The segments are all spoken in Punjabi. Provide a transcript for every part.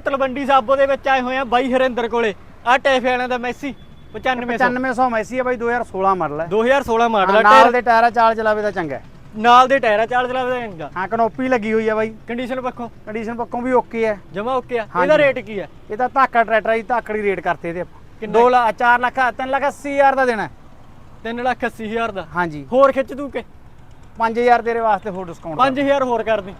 ਤਲਵੰਡੀ ਸਾਬੋ ਦੇ ਵਿੱਚ ਆਏ ਹੋਏ ਆ ਬਾਈ ਹਰਿੰਦਰ ਕੋਲੇ। ਆ ਟੈਫੇ ਵਾਲਿਆਂ ਦਾ ਮੈਸੀ 9500 9500 ਮੈਸੀ ਹੈ ਬਾਈ 2016 ਮਾਡਲ ਹੈ। 2016 ਮਾਡਲ ਆ ਨਾਲ ਦੇ ਟਾਇਰ ਆ, ਚਾਲ ਚਲਾਵੇ ਦਾ ਚੰਗਾ। ਨਾਲ ਦੇ ਟਾਇਰ ਆ ਚਾਲ ਚਲਾਵੇ ਦਾ ਚੰਗਾ। ਹਾਂ ਕਨੋਪੀ ਲੱਗੀ ਹੋਈ ਹੈ ਬਾਈ। ਕੰਡੀਸ਼ਨ ਪੱਖੋਂ? ਕੰਡੀਸ਼ਨ ਪੱਕੋਂ ਵੀ ਓਕੇ ਹੈ। ਜਮਾ ਓਕੇ ਆ। ਇਹਦਾ ਰੇਟ ਕੀ ਆ ਇਹ ਤਾਂ ਧਾਕਾ ਟਰੈਕਟਰ ਜੀ ਧਾਕੜੀ ਰੇਟ ਕਰਤੇ ਇਹਦੇ ਆਪਾਂ। ਕਿੰਨਾ? 2 ਲੱਖ 4 ਲੱਖ 3 ਲੱਖ 80 ਹਜ਼ਾਰ ਦਾ ਦੇਣਾ ਹੈ। 3 ਲੱਖ 80 ਹਜ਼ਾਰ ਦਾ? ਹਾਂਜੀ। ਹੋਰ ਖਿੱਚ ਦੂ ਕੇ। 5000 ਤੇਰੇ ਵਾਸਤੇ ਹੋਰ ਡਿਸਕਾਊਂਟ 5000 ਹੋਰ ਕਰ ਦੀ।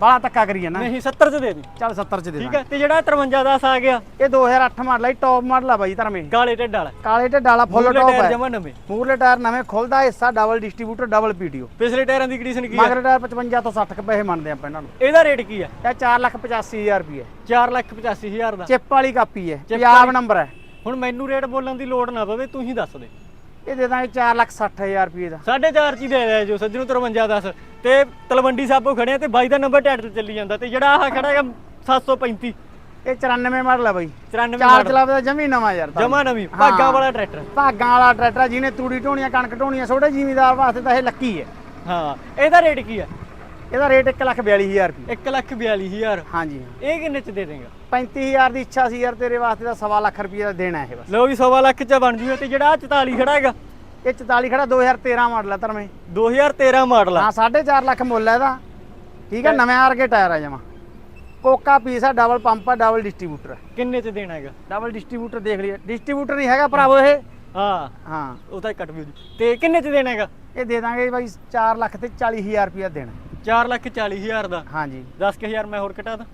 ਬਾਹਲਾ ਧੱਕਾ ਕਰੀ ਜਾਂਦਾ ਨਹੀਂ 70 ਚ ਦੇ ਦੀ। ਚੱਲ 70 ਚ ਦੇ ਠੀਕ ਹੈ ਤੇ ਜਿਹੜਾ 53 10 ਆ ਗਿਆ ਇਹ 2008 ਮਾਡਲ ਹੈ ਟੌਪ ਮਾਡਲ ਆ ਬਾਈ ਧਰਮੇ ਕਾਲੇ ਢਿੱਡ ਵਾਲਾ। ਕਾਲੇ ਢਿੱਡ ਵਾਲਾ ਫੁੱਲ ਟੌਪ ਹੈ। ਜਮਾ ਨਵੇਂ। ਮੂਰਲੇ ਟਾਇਰ ਨਵੇਂ ਖੁੱਲਦਾ ਹਿੱਸਾ ਡਬਲ ਡਿਸਟ੍ਰੀਬਿਊਟਰ ਡਬਲ ਪੀਟੀਓ ਪਿਛਲੇ ਟਾਇਰਾਂ ਦੀ ਕੰਡੀਸ਼ਨ ਕੀ ਆ? ਮਗਰ ਟਾਇਰ 55 ਤੋਂ 60 ਕੁ ਪੈਸੇ ਮੰਨਦੇ ਆਪਾਂ ਇਹਨਾਂ ਨੂੰ। ਇਹਦਾ ਰੇਟ ਕੀ ਆ? ਇਹ 4 ਲੱਖ 85000 ਰੁਪਏ 4 ਲੱਖ 85 ਹਜ਼ਾਰ ਦਾ। ਚਿੱਪ ਵਾਲੀ ਕਾਪੀ ਹੈ ਪੰਜਾਬ। ਨੰਬਰ ਹੈ। ਹੁਣ ਮੈਨੂੰ ਰੇਟ ਬੋਲਣ ਦੀ ਲੋੜ ਨਾ ਪਵੇ ਤੂੰ ਹੀ ਦੱਸ ਦੇ। ਇਹ ਦੇ ਦਾਂਗੇ 4 ਲੱਖ 60000 ਰੁਪਏ ਦਾ। ਸਾਢੇ ਚਾਰ ਚ ਹੀ ਦੇ ਦੇ ਜੋ ਸੱਜਣੂ 53 10 ਤੇ ਤਲਵੰਡੀ ਸਾਬੋ ਖੜੇ ਆ ਤੇ ਬਾਈ ਦਾ ਨੰਬਰ ਟੈਟ ਤੇ ਚੱਲੀ ਜਾਂਦਾ ਤੇ ਜਿਹੜਾ ਆਹ ਖੜਾ ਹੈਗਾ 735 ਇਹ 94 ਮਾਡਲ ਹੈ ਬਾਈ। 94 ਚਾਰ ਚਲਾਵੇ ਦਾ ਜਮੀ ਨਵਾਂ ਯਾਰ। ਜਮਾ ਨਵੀਂ ਭਾਗਾਂ ਹਾਂ। ਵਾਲਾ ਟਰੈਕਟਰ। ਭਾਗਾਂ ਵਾਲਾ ਟਰੈਕਟਰ ਆ, ਜਿਹਨੇ ਤੂੜੀ ਢੋਣੀਆਂ ਕਣਕ ਢੋਣੀਆਂ ਛੋਟੇ ਜ਼ਿਮੀਦਾਰ ਵਾਸਤੇ ਤਾਂ ਇਹ ਲੱਕੀ ਹੈ। ਹਾਂ ਇਹਦਾ ਰੇਟ ਕੀ ਆ ਇਹਦਾ ਰੇਟ 1 ਲੱਖ 42000 ਰੁਪਏ 1 ਲੱਖ 42000 ਹਾਂਜੀ ਇਹ ਕਿੰਨੇ ਚ ਦੇ ਦੇਂਗਾ? 35000 ਦੀ ਇੱਛਾ ਸੀ ਯਾਰ ਤੇਰੇ ਵਾਸਤੇ ਤਾਂ ਸਵਾ ਲੱਖ ਰੁਪਏ ਦਾ ਦੇਣਾ ਇਹ ਬਸ। ਲਓ ਵੀ ਸਵਾ ਲੱਖ ਚ ਬਣ ਜੂਗਾ ਤੇ ਜਿਹੜਾ ਆਹ 44 ਖੜਾ ਹੈਗਾ। ਇਹ 44 ਖੜਾ 2013 ਮਾਡਲ ਹੈ ਧਰਮੇ 2013 ਮਾਡਲ ਹਾਂ 4.5 ਲੱਖ ਮੁੱਲ ਹੈ ਇਹਦਾ। ਠੀਕ ਹੈ ਨਵੇਂ ਆਰਗੇ ਟਾਇਰ ਆ ਜਮਾ। ਕੋਕਾ ਪੀਸ ਆ ਡਬਲ ਪੰਪ ਆ ਡਬਲ ਡਿਸਟ੍ਰੀਬਿਊਟਰ ਕਿੰਨੇ ਚ ਦੇਣਾ ਹੈਗਾ? ਡਬਲ ਡਿਸਟ੍ਰੀਬਿਊਟਰ ਦੇਖ ਲਈਏ। ਡਿਸਟ੍ਰੀਬਿਊਟਰ ਨਹੀਂ ਹੈਗਾ ਭਰਾਵੋ ਇਹ। ਹਾਂ। ਹਾਂ। ਉਹ ਤਾਂ ਕੱਟ ਵੀ। ਤੇ ਕਿੰਨੇ ਚ ਦੇਣਾ ਹੈਗਾ? ਇਹ ਦੇ ਦਾਂਗੇ ਬਾਈ 4 ਲੱਖ ਤੇ 40000 ਰੁਪਏ ਦੇਣਾ। 4 ਲੱਖ 40 ਹਜ਼ਾਰ ਦਾ। ਹਾਂਜੀ। 10000 ਮੈਂ ਹੋਰ ਘਟਾ ਦਾਂ।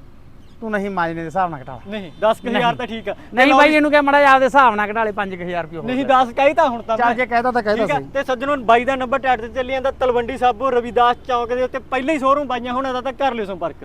ਤੂੰ ਨਹੀਂ ਮਾਜਨੇ ਦੇ ਹਿਸਾਬ ਨਾਲ ਘਟਾ ਲਾ। ਨਹੀਂ 10000 ਤਾਂ ਠੀਕ ਆ। ਨਹੀਂ ਬਾਈ ਇਹਨੂੰ ਕਿਹਾ ਮੜਾ ਆਪਦੇ ਹਿਸਾਬ ਨਾਲ ਘਟਾ ਲੈ 5000 ਰੁਪਏ ਹੋਰ ਨਹੀਂ 10 ਕਹੀ ਤਾਂ ਹੁਣ ਤਾਂ ਚੱਲ। ਜੇ ਕਹਿਦਾ ਤਾਂ ਕਹਿਦਾ ਠੀਕ ਆ ਸਹੀ। ਤੇ ਸੱਜਣੋਂ ਬਾਈ ਦਾ ਨੰਬਰ ਟੈਟ ਤੇ ਚੱਲੀ ਜਾਂਦਾ ਤਲਵੰਡੀ ਸਾਬੋ ਰਵਿਦਾਸ ਚੌਂਕ ਦੇ ਉੱਤੇ। ਪਹਿਲਾਂ ਹੀ ਸ਼ੋਰੂਮ ਬਾਈਆਂ ਹੋਣਾ ਦਾ ਤਾਂ ਕਰ ਲਿਓ ਸੰਪਰਕ।